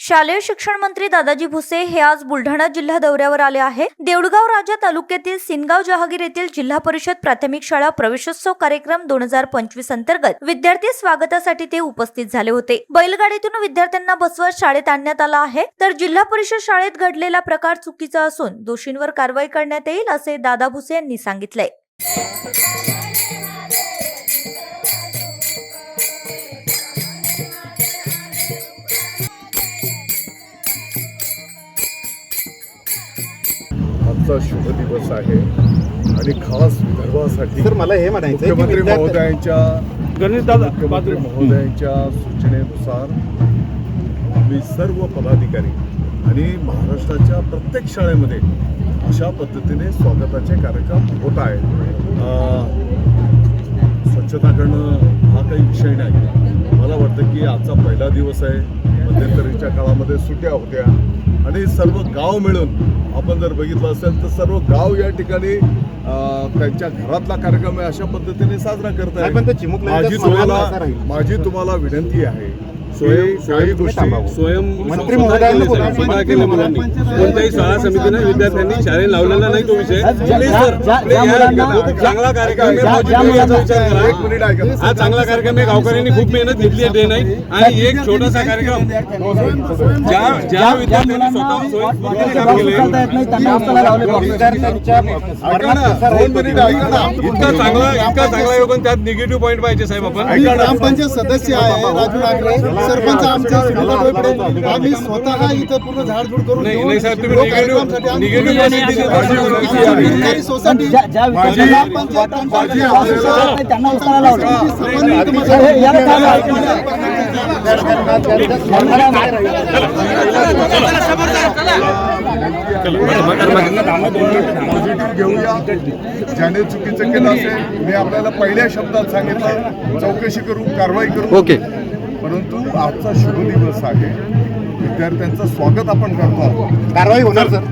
शालेय शिक्षण मंत्री दादाजी भुसे हे आज बुलढाणा जिल्हा दौऱ्यावर आले आहे देऊळगाव राजा तालुक्यातील सिनगाव जहागीर येथील जिल्हा परिषद प्राथमिक शाळा प्रवेशोत्सव कार्यक्रम दोन हजार पंचवीस अंतर्गत विद्यार्थी स्वागतासाठी ते उपस्थित झाले होते. बैलगाडीतून विद्यार्थ्यांना बसवत शाळेत आणण्यात आला आहे. तर जिल्हा परिषद शाळेत घडलेला प्रकार चुकीचा असून दोषींवर कारवाई करण्यात येईल असे दादा भुसे यांनी सांगितले आजचा शुभ दिवस आहे. आणि खास विदर्भासाठी सर मला हे म्हणायचं आहे की मुख्यमंत्री विद्यार्थी- महोदयांच्या मुख्यमंत्री महोदयांच्या सूचनेनुसार आम्ही सर्व पदाधिकारी आणि महाराष्ट्राच्या प्रत्येक शाळेमध्ये अशा पद्धतीने स्वागताचे कार्यक्रम होत आहेत. अं, स्वच्छता करणं हा काही विषय नाही. मला वाटतं की आजचा पहिला दिवस आहे. मध्यंतरीच्या काळामध्ये सुट्या होत्या. आणि सर्व गाव मिळून आपण जर बघितलं असेल तर सर्व गाव या ठिकाणी त्यांच्या घरातला कार्यक्रम आहे अशा पद्धतीने साजरा करत चिमुकल्यांच्या माझी तुम्हाला. माझी तुम्हाला विनंती आहे स्वयं की काही स्वयं गोष्टी थांबावं. स्वयं मंत्री महोदयांना स्वतः केले मुलांनी कोणत्याही शाळा समितीने विद्यार्थ्यांनी शाळेत लावलेला नाही तो विषय. चांगला कार्यक्रम हा चांगला कार्यक्रम आहे गावकऱ्यांनी खूप मेहनत घेतली आहे डे नाईट आणि एक छोटासा कार्यक्रम. ज्या ज्या विद्यार्थ्यांनी स्वतः स्वयंस्फूर्तीने काम केले. इतका चांगला इतका चांगला योगन त्यात निगेटिव्ह पॉईंट पाहिजे साहेब आपण. ग्रामपंचायत सदस्य आहे राजू नागरे. सरपंच आमचे सुनीता डोईकडे आम्ही स्वतः इथं पूर्ण झाडझूड करून कार्यक्रमासाठी सोसायटी त्यांना हे- हे-. पॉझिटिव्ह घेऊया ज्याने चुकीचं केलं असेल मी आपल्याला पहिल्या शब्दात सांगितलं चौकशी करू कारवाई करू ओके परंतु आजचा शुभ दिवस आहे. विद्यार्थ्यांचं स्वागत आपण करतो कारवाई होणार सर.